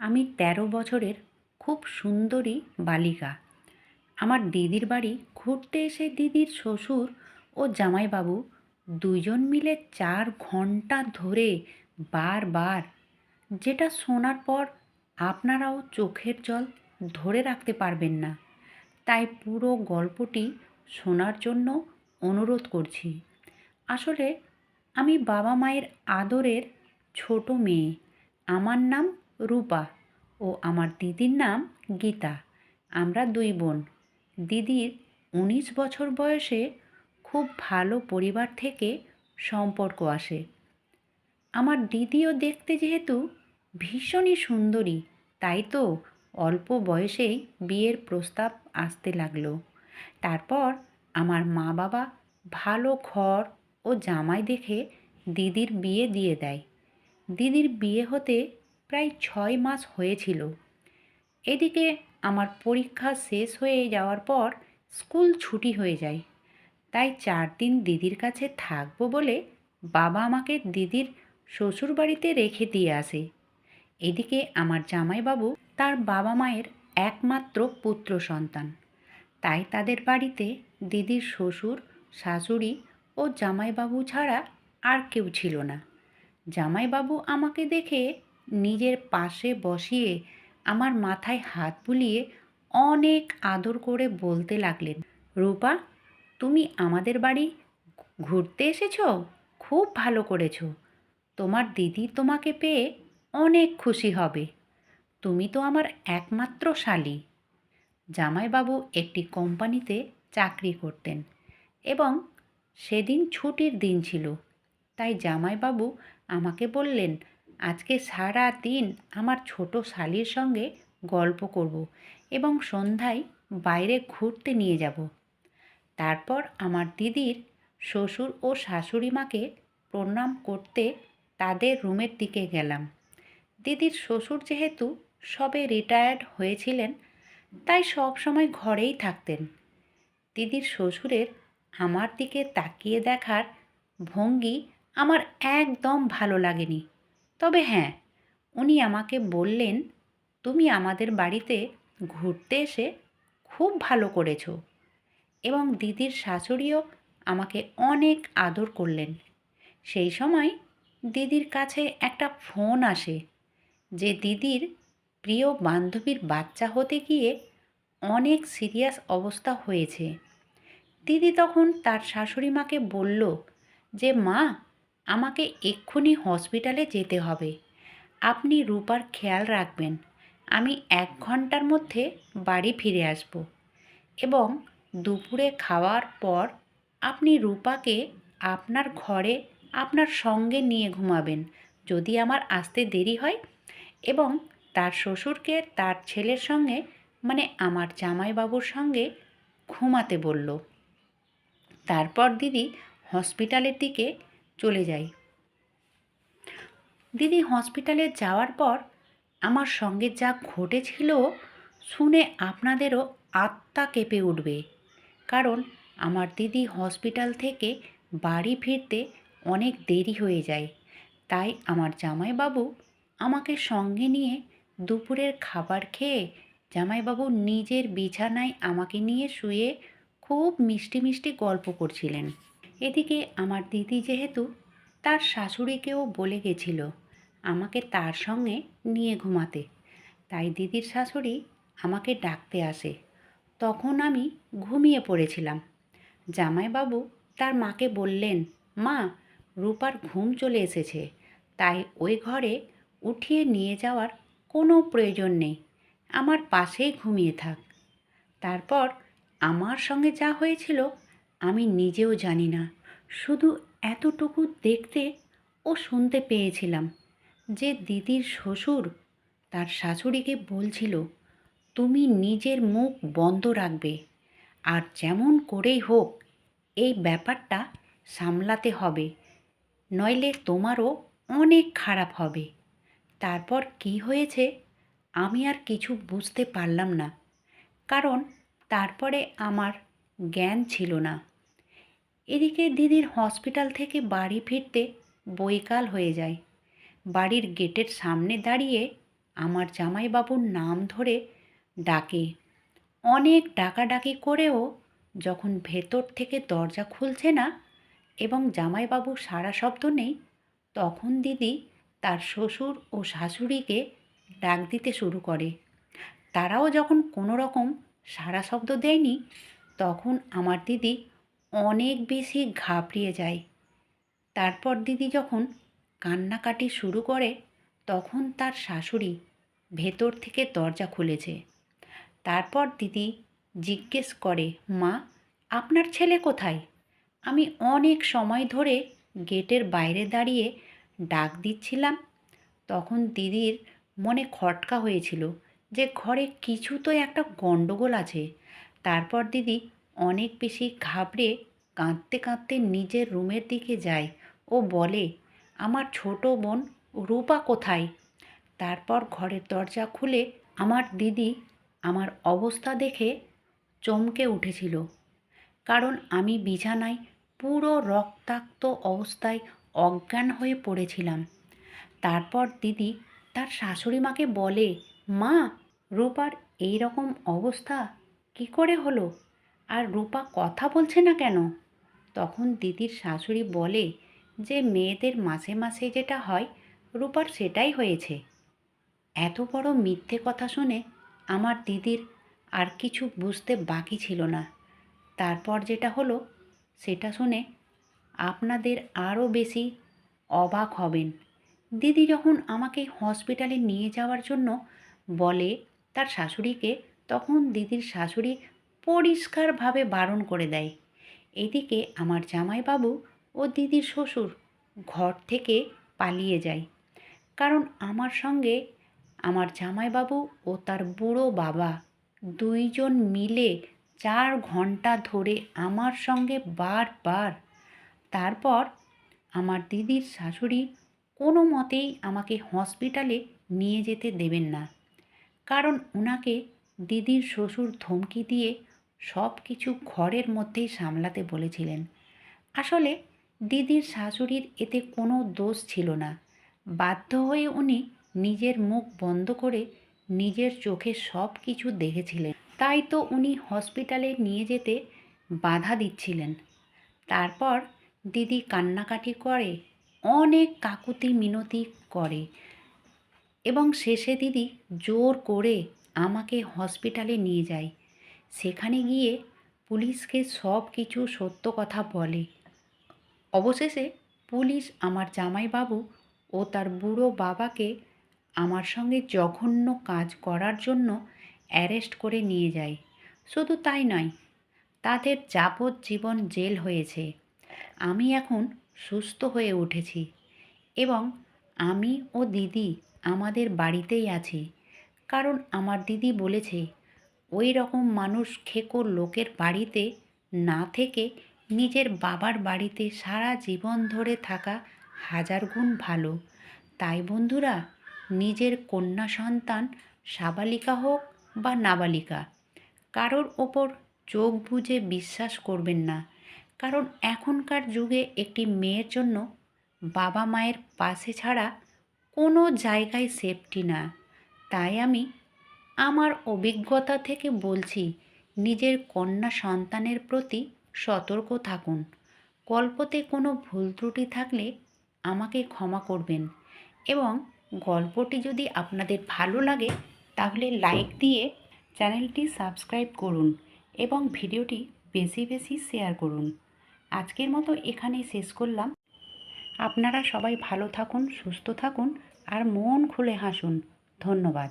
আমি তেরো বছরের খুব সুন্দরী বালিকা। আমার দিদির বাড়ি ঘুরতে এসে দিদির শ্বশুর ও জামাইবাবু দুজন মিলে চার ঘণ্টা ধরে বারবার, যেটা শোনার পর আপনারাও চোখের জল ধরে রাখতে পারবেন না। তাই পুরো গল্পটি শোনার জন্য অনুরোধ করছি। আসলে আমি বাবা মায়ের আদরের ছোট মেয়ে। আমার নাম রূপা ও আমার দিদির নাম গীতা। আমরা দুই বোন। দিদির উনিশ বছর বয়সে খুব ভালো পরিবার থেকে সম্পর্ক আসে। আমার দিদিও দেখতে যেহেতু ভীষণই সুন্দরী, তাই তো অল্প বয়সেই বিয়ের প্রস্তাব আসতে লাগল। তারপর আমার মা বাবা ভালো ঘর ও জামাই দেখে দিদির বিয়ে দিয়ে দেয়। দিদির বিয়ে হতে প্রায় ছয় মাস হয়েছিল। এদিকে আমার পরীক্ষা শেষ হয়ে যাওয়ার পর স্কুল ছুটি হয়ে যায়। তাই চার দিন দিদির কাছে থাকব বলে বাবা আমাকে দিদির শ্বশুর বাড়িতে রেখে দিয়ে আসে। এদিকে আমার জামাইবাবু তার বাবা মায়ের একমাত্র পুত্র সন্তান। তাই তাদের বাড়িতে দিদির শ্বশুর, শাশুড়ি ও জামাইবাবু ছাড়া আর কেউ ছিল না। জামাইবাবু আমাকে দেখে নিজের পাশে বসিয়ে আমার মাথায় হাত বুলিয়ে অনেক আদর করে বলতে লাগলেন, রূপা, তুমি আমাদের বাড়ি ঘুরতে এসেছ? খুব ভালো করেছ। তোমার দিদি তোমাকে পেয়ে অনেক খুশি হবে। তুমি তো আমার একমাত্র শালী। জামাইবাবু একটি কোম্পানিতে চাকরি করতেন এবং সেদিন ছুটির দিন ছিল। তাই জামাইবাবু আমাকে বললেন আজকে সারা দিন আমার ছোট শালির সঙ্গে গল্প করব এবং সন্ধ্যায় বাইরে ঘুরতে নিয়ে যাব। তারপর আমার দিদির শ্বশুর ও শাশুড়ি মাকে প্রণাম করতে তাদের রুমের দিকে গেলাম। দিদির শ্বশুর যেহেতু সবে রিটায়ার্ড হয়েছিলেন, তাই সব সময় ঘরেই থাকতেন। দিদির শ্বশুরের আমার দিকে তাকিয়ে দেখার ভঙ্গি আমার একদম ভালো লাগেনি। তবে হ্যাঁ উনি আমাকে বললেন, তুমি আমাদের বাড়িতে ঘুরতে এসে খুব ভালো করেছ এবং দিদির শাশুড়িও আমাকে অনেক আদর করলেন। সেই সময় দিদির কাছে একটা ফোন আসে যে দিদির প্রিয় বান্ধবীর বাচ্চা হতে গিয়ে অনেক সিরিয়াস অবস্থা হয়েছে। দিদি তখন তার শাশুড়ি মাকে বলল যে, মা আমাকে এক্ষুনি হসপিটালে যেতে হবে। আপনি রূপার খেয়াল রাখবেন। আমি এক ঘণ্টার মধ্যে বাড়ি ফিরে আসব এবং দুপুরে খাওয়ার পর আপনি রূপাকে আপনার ঘরে আপনার সঙ্গে নিয়ে ঘুমাবেন যদি আমার আসতে দেরি হয় এবং তার শ্বশুরকে তার ছেলের সঙ্গে মানে আমার জামাইবাবুর সঙ্গে ঘুমাতে বলল। তারপর দিদি হসপিটালের দিকে চলে যাই। দিদি হসপিটালে যাওয়ার পর আমার সঙ্গে যা ঘটেছিল শুনে আপনাদেরও আত্মা কেঁপে উঠবে। কারণ আমার দিদি হসপিটাল থেকে বাড়ি ফিরতে অনেক দেরি হয়ে যায়। তাই আমার জামাইবাবু আমাকে সঙ্গে নিয়ে দুপুরের খাবার খেয়ে জামাইবাবু নিজের বিছানায় আমাকে নিয়ে শুয়ে খুব মিষ্টি মিষ্টি গল্প করছিলেন। এদিকে আমার দিদি যেহেতু তার শাশুড়িকেও বলে গেছিল আমাকে তার সঙ্গে নিয়ে ঘুমাতে। তাই দিদির শাশুড়ি আমাকে ডাকতে আসে। তখন আমি ঘুমিয়ে পড়েছিলাম। জামাইবাবু তার মাকে বললেন, মা, রূপার ঘুম চলে এসেছে, তাই ওই ঘরে উঠিয়ে নিয়ে যাওয়ার কোনো প্রয়োজন নেই। আমার পাশেই ঘুমিয়ে থাক। তারপর আমার সঙ্গে যা হয়েছিল আমি নিজেও জানি না। শুধু এতটুকু দেখতে ও শুনতে পেয়েছিলাম যে দিদির শ্বশুর তার শাশুড়িকে বলছিল, তুমি নিজের মুখ বন্ধ রাখবে আর যেমন করেই হোক এই ব্যাপারটা সামলাতে হবে, নইলে তোমারও অনেক খারাপ হবে। তারপর কি হয়েছে আমি আর কিছু বুঝতে পারলাম না, কারণ তারপরে আমার জ্ঞান ছিল না। এদিকে দিদির হসপিটাল থেকে বাড়ি ফিরতে বৈকাল হয়ে যায়। বাড়ির গেটের সামনে দাঁড়িয়ে আমার জামাইবাবুর নাম ধরে ডাকে। অনেক ডাকাডাকি করেও যখন ভেতর থেকে দরজা খুলছে না এবং জামাইবাবুর সারা শব্দ নেই, তখন দিদি তার শ্বশুর ও শাশুড়িকে ডাক দিতে শুরু করে। তারাও যখন কোনো রকম সারা শব্দ দেয়নি, তখন আমার দিদি অনেক বেশি ঘাবড়িয়ে যায়। তারপর দিদি যখন কান্নাকাটি শুরু করে, তখন তার শাশুড়ি ভেতর থেকে দরজা খুলেছে। তারপর দিদি জিজ্ঞেস করে, মা, আপনার ছেলে কোথায়? আমি অনেক সময় ধরে গেটের বাইরে দাঁড়িয়ে ডাক দিচ্ছিলাম। তখন দিদির মনে খটকা হয়েছিল যে ঘরে কিছু তো একটা গণ্ডগোল আছে। তারপর দিদি অনেক বেশি ঘাবড়ে কাঁদতে কাঁদতে নিজের রুমের দিকে যায় ও বলে, আমার ছোট বোন রূপা কোথায়? তারপর ঘরের দরজা খুলে আমার দিদি আমার অবস্থা দেখে চমকে উঠেছিল। কারণ আমি বিছানায় পুরো রক্তাক্ত অবস্থায় অজ্ঞান হয়ে পড়েছিলাম। তারপর দিদি তার শাশুড়ি মাকে বলে, মা, রূপার এই রকম অবস্থা কি করে হলো? আর রূপা কথা বলছে না কেন? তখন দিদির শাশুড়ি বলে যে মেয়েদের মাসে মাসে যেটা হয়, রূপার সেটাই হয়েছে। এত বড় মিথ্যে কথা শুনে আমার দিদির আর কিছু বুঝতে বাকি ছিল না। তারপর যেটা হলো, সেটা শুনে আপনাদের আরও বেশি অবাক হবেন। দিদি যখন আমাকে হসপিটালে নিয়ে যাওয়ার জন্য বলে তার শাশুড়িকে, তখন দিদির শাশুড়ি পরিষ্কারভাবে বারণ করে দেয়। এদিকে আমার জামাইবাবু ও দিদির শ্বশুর ঘর থেকে পালিয়ে যায়। কারণ আমার সঙ্গে আমার জামাইবাবু ও তার বুড়ো বাবা দুইজন মিলে চার ঘণ্টা ধরে আমার সঙ্গে বারবার। তারপর আমার দিদির শাশুড়ি কোনো মতেই আমাকে হসপিটালে নিয়ে যেতে দেবেন না। কারণ ওনাকে দিদির শ্বশুর ধমকি দিয়ে সব কিছু ঘরের মধ্যেই সামলাতে বলেছিলেন। আসলে দিদির শাশুড়ির এতে কোনো দোষ ছিল না। বাধ্য হয়ে উনি নিজের মুখ বন্ধ করে নিজের চোখে সব কিছু দেখেছিলেন। তাই তো উনি হসপিটালে নিয়ে যেতে বাধা দিচ্ছিলেন। তারপর দিদি কান্নাকাটি করে, অনেক কাকুতি মিনতি করে এবং শেষে দিদি জোর করে আমাকে হসপিটালে নিয়ে যায়। সেখানে গিয়ে পুলিশকে সব কিছু সত্য কথা বলে। অবশেষে পুলিশ আমার জামাইবাবু ও তার বুড়ো বাবাকে আমার সঙ্গে জঘন্য কাজ করার জন্য অ্যারেস্ট করে নিয়ে যায়। শুধু তাই নয়, তাদের যাবজ্জীবন জেল হয়েছে। আমি এখন সুস্থ হয়ে উঠেছি এবং আমি ও দিদি আমাদের বাড়িতেই আছি। কারণ আমার দিদি বলেছে ওই রকম মানুষ খেকো লোকের বাড়িতে না থেকে নিজের বাবার বাড়িতে সারা জীবন ধরে থাকা হাজার গুণ ভালো। তাই বন্ধুরা, নিজের কন্যা সন্তান সাবালিকা হোক বা নাবালিকা, কারোর ওপর চোখ বুজে বিশ্বাস করবেন না। কারণ এখনকার যুগে একটি মেয়ের জন্য বাবা মায়ের পাশে ছাড়া কোনো জায়গায় সেফটি না। তাই আমি আমার অভিজ্ঞতা থেকে বলছি, নিজের কন্যা সন্তানের প্রতি সতর্ক থাকুন। গল্পতে কোনো ভুল ত্রুটি থাকলে আমাকে ক্ষমা করবেন এবং গল্পটি যদি আপনাদের ভালো লাগে, তাহলে লাইক দিয়ে চ্যানেলটি সাবস্ক্রাইব করুন এবং ভিডিওটি বেশি বেশি শেয়ার করুন। আজকের মতো এখানেই শেষ করলাম। আপনারা সবাই ভালো থাকুন, সুস্থ থাকুন আর মন খুলে হাসুন। ধন্যবাদ।